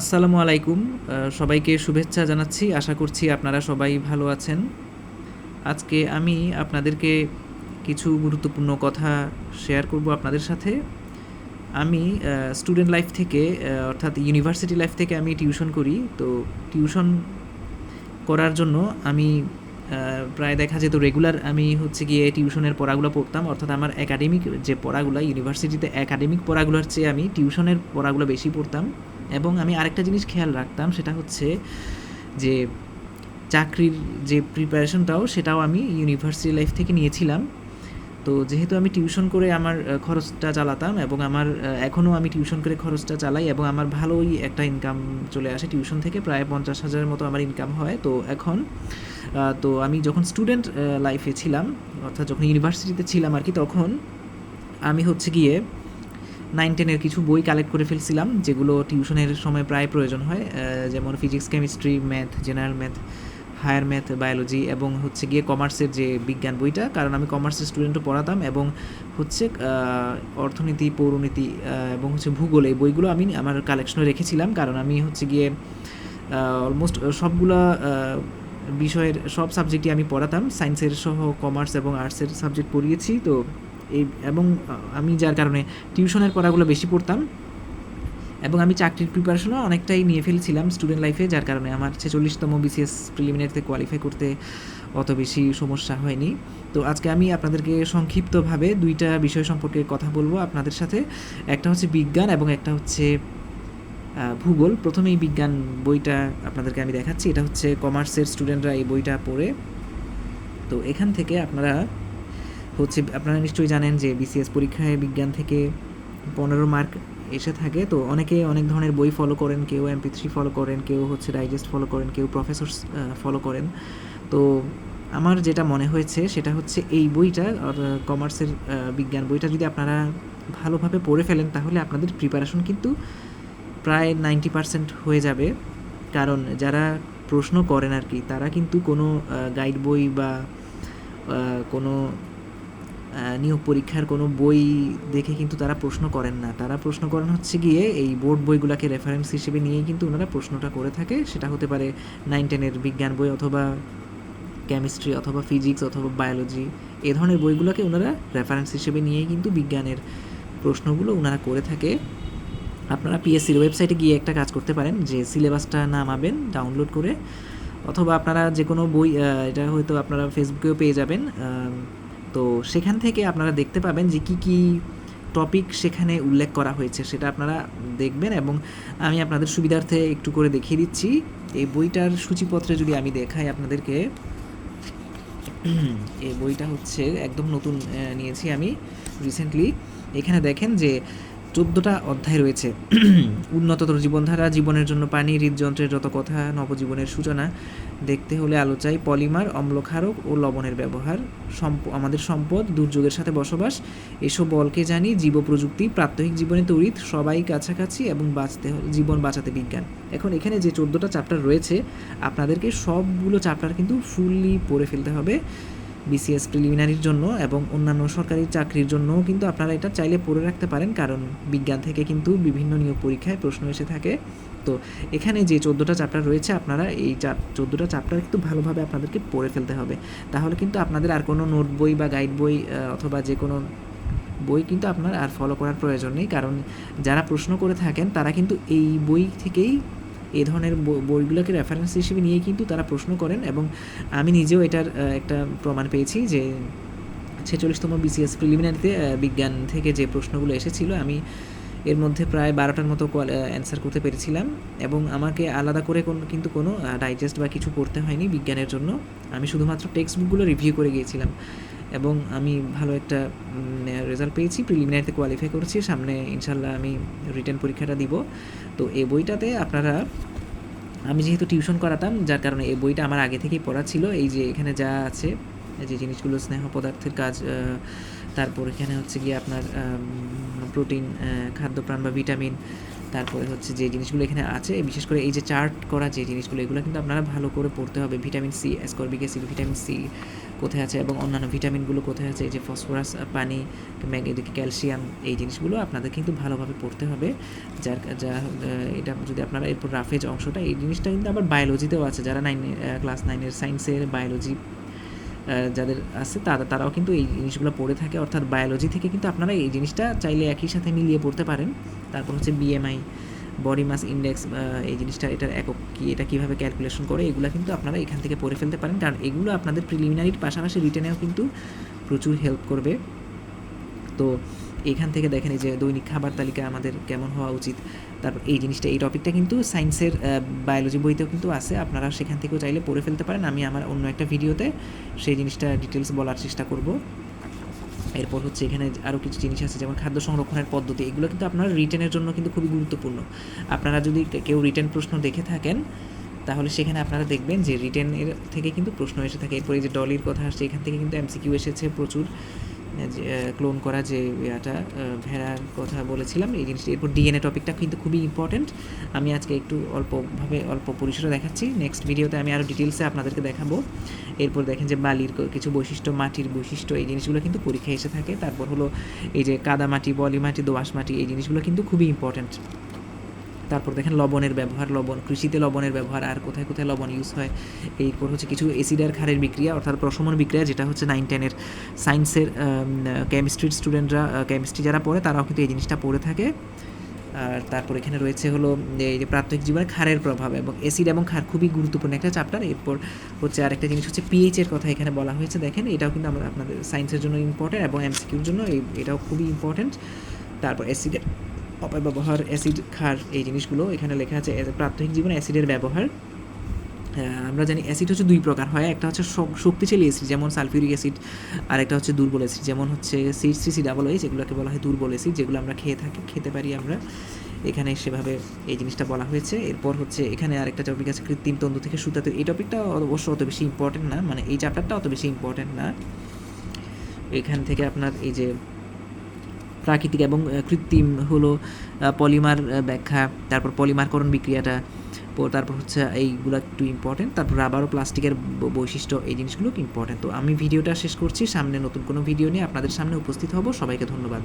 আসসালামু আলাইকুম সবাইকে শুভেচ্ছা জানাচ্ছি। আশা করছি আপনারা সবাই ভালো আছেন। আজকে আমি আপনাদেরকে কিছু গুরুত্বপূর্ণ কথা শেয়ার করব আপনাদের সাথে। আমি স্টুডেন্ট লাইফ থেকে অর্থাৎ ইউনিভার্সিটি লাইফ থেকে আমি টিউশন করি। তো টিউশন করার জন্য আমি প্রায় দেখা যেত রেগুলার আমি হচ্ছে গিয়ে টিউশনের পড়াগুলো পড়তাম। অর্থাৎ আমার একাডেমিক যে পড়াগুলো ইউনিভার্সিটিতে একাডেমিক পড়াগুলোর চেয়ে আমি টিউশনের পড়াগুলো বেশি পড়তাম। এবং আমি আরেকটা জিনিস খেয়াল রাখতাম, সেটা হচ্ছে যে চাকরির যে প্রিপারেশনটাও সেটাও আমি ইউনিভার্সিটি লাইফ থেকে নিয়েছিলাম। তো যেহেতু আমি টিউশন করে আমার খরচটা চালাতাম এবং আমার এখনও আমি টিউশন করে খরচটা চালাই এবং আমার ভালোই একটা ইনকাম চলে আসে টিউশন থেকে, প্রায় পঞ্চাশ হাজারের মতো আমার ইনকাম হয়। তো এখন তো আমি যখন স্টুডেন্ট লাইফে ছিলাম, অর্থাৎ যখন ইউনিভার্সিটিতে ছিলাম আর কি, তখন আমি হচ্ছে গিয়ে নাইন টেনের কিছু বই কালেক্ট করে ফেলছিলাম, যেগুলো টিউশনের সময় প্রায় প্রয়োজন হয় যেমন physics chemistry math general math higher math biology এবং হচ্ছে গিয়ে কমার্সের যে বিজ্ঞান বইটা, কারণ আমি কমার্সের স্টুডেন্টও পড়াতাম এবং হচ্ছে অর্থনীতি, পৌরনীতি এবং হচ্ছে ভূগোল এই বইগুলো আমি আমার কালেকশনে রেখেছিলাম, কারণ আমি হচ্ছে গিয়ে অলমোস্ট সবগুলা বিষয়ের সব সাবজেক্টই আমি পড়াতাম সায়েন্সের সহ কমার্স এবং আর্টসের সাবজেক্ট পড়িয়েছি, তো এই এবং আমি যার কারণে টিউশনের পড়াগুলো বেশি পড়তাম এবং আমি চাকরির প্রিপারেশনও অনেকটাই নিয়ে ফেলছিলাম স্টুডেন্ট লাইফে যার কারণে আমার ছেচল্লিশতম বিসিএস প্রিলিমিনারিতে কোয়ালিফাই করতে অত বেশি সমস্যা হয়নি। তো আজকে আমি আপনাদেরকে সংক্ষিপ্তভাবে দুইটা বিষয় সম্পর্কে কথা বলব আপনাদের সাথে। একটা হচ্ছে বিজ্ঞান এবং একটা হচ্ছে ভূগোল। প্রথমেই বিজ্ঞান বইটা আপনাদেরকে আমি দেখাচ্ছি। এটা হচ্ছে কমার্সের স্টুডেন্টরা এই বইটা পড়ে। তো এখান থেকে আপনারা হচ্ছে, আপনারা নিশ্চয়ই জানেন যে বিসিএস পরীক্ষায় বিজ্ঞান থেকে পনেরো মার্ক এসে থাকে। তো অনেকে অনেক ধরনের বই ফলো করেন, কেউ এমপি থ্রি ফলো করেন, কেউ হচ্ছে ডাইজেস্ট ফলো করেন, কেউ প্রফেসর ফলো করেন। তো আমার যেটা মনে হয়েছে সেটা হচ্ছে এই বইটা কমার্সের বিজ্ঞান বইটা যদি আপনারা ভালোভাবে পড়ে ফেলেন তাহলে আপনাদের প্রিপারেশন কিন্তু প্রায় নাইনটি পার্সেন্ট হয়ে যাবে। কারণ যারা প্রশ্ন করেন আর কি, তারা কিন্তু কোনো গাইড বই বা কোনো নিয়োগ পরীক্ষার কোনো বই দেখে কিন্তু তারা প্রশ্ন করেন না। তারা প্রশ্ন করেন হচ্ছে গিয়ে এই বোর্ড বইগুলোকে রেফারেন্স হিসেবে নিয়েই কিন্তু ওনারা প্রশ্নটা করে থাকে। সেটা হতে পারে নাইন টেনের বিজ্ঞান বই অথবা কেমিস্ট্রি অথবা ফিজিক্স অথবা বায়োলজি এ ধরনের বইগুলোকে ওনারা রেফারেন্স হিসেবে নিয়েই কিন্তু বিজ্ঞানের প্রশ্নগুলো ওনারা করে থাকে। আপনারা পিএসসির ওয়েবসাইটে গিয়ে একটা কাজ করতে পারেন যে সিলেবাসটা নামাবেন ডাউনলোড করে। অথবা আপনারা যে কোনো বই এটা হয়তো আপনারা ফেসবুকেও পেয়ে যাবেন। তো সেখান থেকে আপনারা দেখতে পাবেন যে কী কী টপিক সেখানে উল্লেখ করা হয়েছে, সেটা আপনারা দেখবেন এবং আমি আপনাদের সুবিধার্থে একটু করে দেখিয়ে দিচ্ছি। এই বইটার সূচিপত্রে যদি আমি দেখাই আপনাদেরকে, এই বইটা হচ্ছে একদম নতুন নিয়েছি আমি রিসেন্টলি এখানে দেখেন যে চোদ্দোটা অধ্যায় রয়েছে। উন্নততর জীবনধারা, জীবনের জন্য পানি, হৃদযন্ত্রের যত কথা নবজীবনের সূচনা, দেখতে হলে আলো চাই, পলিমার, অম্লক্ষারক ও লবণের ব্যবহার, সম্প- আমাদের সম্পদ, দুর্যোগের সাথে বসবাস, এসব বলকে জানি জীব প্রযুক্তি প্রাত্যহিক জীবনে তড়িৎ, সবাই কাছাকাছি এবং বাঁচতে জীবন বাঁচাতে বিজ্ঞান। এখন এখানে যে চোদ্দোটা চ্যাপ্টার রয়েছে, আপনাদেরকে সবগুলো চ্যাপ্টার কিন্তু ফুললি পড়ে ফেলতে হবে। বিসিএস প্রিলিমিনারির জন্য এবং অন্যান্য সরকারি চাকরির জন্যও কিন্তু আপনারা এটা চাইলে পড়ে রাখতে পারেন, কারণ বিজ্ঞান থেকে কিন্তু বিভিন্ন নিয়োগ পরীক্ষায় প্রশ্ন এসে থাকে। তো এখানে যে চোদ্দোটা চ্যাপ্টার রয়েছে, আপনারা এই চোদ্দোটা চ্যাপ্টার কিন্তু ভালোভাবে আপনাদেরকে পড়ে ফেলতে হবে। তাহলে কিন্তু আপনাদের আর কোনো নোট বই বা গাইড বই অথবা যে কোনো বই কিন্তু আপনার আর ফলো করার প্রয়োজন নেই, কারণ যারা প্রশ্ন করে থাকেন, তারা কিন্তু এই বই থেকেই এই ধরনের বই- বইগুলোকে রেফারেন্স হিসেবে নিয়ে কিন্তু তারা প্রশ্ন করেন এবং আমি নিজেও এটার একটা প্রমাণ পেয়েছি যে ছেচল্লিশতম বিসিএস প্রিলিমিনারিতে বিজ্ঞান থেকে যে প্রশ্নগুলো এসেছিল, আমি এর মধ্যে প্রায় বারোটার মতো অ্যান্সার করতে পেরেছিলাম এবং আমাকে আলাদা করে কোন, কিন্তু কোনো ডাইজেস্ট বা কিছু করতে হয়নি বিজ্ঞানের জন্য। আমি শুধুমাত্র টেক্সট বুকগুলো রিভিউ করে গিয়েছিলাম। এবং আমি ভালো একটা রেজাল্ট পেয়েছি প্রিলিমিনারিতে কোয়ালিফাই করেছি, সামনে ইনশাল্লাহ আমি রিটার্ন পরীক্ষাটা দিব। তো এই বইটাতে আপনারা, আমি যেহেতু টিউশন করাতাম, যার কারণে এই বইটা আমার আগে থেকেই পড়া ছিল, এই যে এখানে যা আছে যে জিনিসগুলো স্নেহ পদার্থের কাজ তারপর এখানে হচ্ছে গিয়ে আপনার প্রোটিন খাদ্যপ্রাণ বা ভিটামিন তারপরে হচ্ছে যে জিনিসগুলো এখানে আছে, বিশেষ করে এই যে চার্ট করা যে জিনিসগুলো, এগুলো কিন্তু আপনারা ভালো করে পড়তে হবে vitamin C ascorbic acid vitamin C কোথায় আছে এবং অন্যান্য ভিটামিনগুলো কোথায় আছে? এই যে ফসফরাস পানি ক্যালসিয়াম, এই জিনিসগুলো আপনাদের কিন্তু ভালোভাবে পড়তে হবে। যার যা এটা যদি আপনারা এরপর রাফেজ অংশটা, এই জিনিসটা কিন্তু আবার বায়োলজিতেও আছে। যারা নাইন ক্লাস নাইনের সায়েন্সের বায়োলজি যাদের আছে, তারা, তারাও কিন্তু এই জিনিসগুলো পড়ে থাকে। অর্থাৎ বায়োলজি থেকে কিন্তু আপনারা এই জিনিসটা চাইলে একই সাথে মিলিয়ে পড়তে পারেন। তারপর হচ্ছে বিএমআই বডি মাস ইন্ডেক্স এই জিনিসটা এটার একক কী, এটা কীভাবে ক্যালকুলেশন করে, এগুলো কিন্তু আপনারা এখান থেকে পড়ে ফেলতে পারেন। কারণ এগুলো আপনাদের প্রিলিমিনারির পাশাপাশি রিটেনেও কিন্তু প্রচুর হেল্প করবে। তো এখান থেকে দেখেন এই যে দৈনিক খাবার তালিকা আমাদের কেমন হওয়া উচিত। তারপর এই জিনিসটা, এই টপিকটা কিন্তু সায়েন্সের বায়োলজি বইতেও কিন্তু আছে। আপনারা সেখান থেকেও চাইলে পড়ে ফেলতে পারেন। আমি আমার অন্য একটা ভিডিওতে সেই জিনিসটা ডিটেলস বলার চেষ্টা করব। এরপর হচ্ছে এখানে আরও কিছু জিনিস আছে, যেমন খাদ্য সংরক্ষণের পদ্ধতি। এগুলো কিন্তু আপনার রিটেনের জন্য কিন্তু খুবই গুরুত্বপূর্ণ। আপনারা যদি কেউ রিটেন প্রশ্ন দেখে থাকেন, তাহলে সেখানে আপনারা দেখবেন যে রিটেনের থেকে কিন্তু প্রশ্ন এসে থাকে। এরপরে যে ডলির কথা আসছে, এখান থেকে কিন্তু এমসিকিউ এসেছে প্রচুর। ক্লোন করা যে, ইয়াটা ভেড়ার কথা বলেছিলাম, এই জিনিসটি। এরপর ডিএনএ টপিকটা কিন্তু খুবই ইম্পর্ট্যান্ট আমি আজকে একটু অল্পভাবে অল্প পরিসরে দেখাচ্ছি। নেক্সট ভিডিওতে আমি আরও ডিটেলসে আপনাদেরকে দেখাবো। এরপর দেখেন যে, বালির কিছু বৈশিষ্ট্য, মাটির বৈশিষ্ট্য, এই জিনিসগুলো কিন্তু পরীক্ষায় এসে থাকে। তারপর হলো এই যে কাদা মাটি বলি মাটি দোআঁশ মাটি এই জিনিসগুলো কিন্তু খুবই ইম্পর্ট্যান্ট তারপর দেখেন লবণের ব্যবহার, লবণ, কৃষিতে লবণের ব্যবহার, আর কোথায় কোথায় লবণ ইউজ হয়, এরপর হচ্ছে কিছু এসিড আর ক্ষারের বিক্রিয়া, অর্থাৎ প্রশমন বিক্রিয়া, যেটা হচ্ছে নাইন টেনের সায়েন্সের কেমিস্ট্রির স্টুডেন্টরা কেমিস্ট্রি যারা পড়ে, তারাও কিন্তু এই জিনিসটা পড়ে থাকে। আর তারপর এখানে রয়েছে হলো, এই যে প্রাত্যহিক জীবনে ক্ষারের প্রভাব এবং অ্যাসিড এবং ক্ষার খুবই গুরুত্বপূর্ণ একটা চ্যাপ্টার এরপর হচ্ছে আরেকটা জিনিস হচ্ছে পিএইচের কথা এখানে বলা হয়েছে। দেখেন, এটাও কিন্তু আমরা আপনাদের সায়েন্সের জন্য ইম্পর্টেন্ট এবং এমসিকিউর জন্য এই- এটাও খুবই ইম্পর্টেন্ট তারপর অ্যাসিডের অপব্যবহার অ্যাসিড, ক্ষার, এই জিনিসগুলো এখানে লেখা আছে প্রাত্যহিক জীবনে অ্যাসিডের ব্যবহার। আমরা জানি অ্যাসিড হচ্ছে দুই প্রকার হয়, একটা হচ্ছে শক্তিশালী অ্যাসিড, যেমন সালফিউরিক অ্যাসিড, আর একটা হচ্ছে দুর্বল অ্যাসিড, যেমন হচ্ছে C C C double H যেগুলোকে বলা হয় দুর্বল অ্যাসিড, যেগুলো আমরা খেয়ে থাকি, খেতে পারি আমরা। এখানে সেভাবে এই জিনিসটা বলা হয়েছে। এরপর হচ্ছে এখানে আরেকটা টপিক আছে, কৃত্রিম তন্তু থেকে সুতাতে এই টপিকটা অবশ্য অত বেশি ইম্পর্টেন্ট না মানে এই চ্যাপ্টারটা অত বেশি ইম্পর্টেন্ট না। এখান থেকে আপনার এই যে প্রাকৃতিক এবং কৃত্রিম হলো পলিমার ব্যাখ্যা, তারপর পলিমারকরণ বিক্রিয়াটা তারপর হচ্ছে এইগুলো একটু ইম্পর্টেন্ট তারপর রাবার ও প্লাস্টিকের বৈশিষ্ট্য, এই জিনিসগুলো ইম্পর্টেন্ট তো আমি ভিডিওটা শেষ করছি, সামনে নতুন কোনো ভিডিও নিয়ে আপনাদের সামনে উপস্থিত হব, সবাইকে ধন্যবাদ।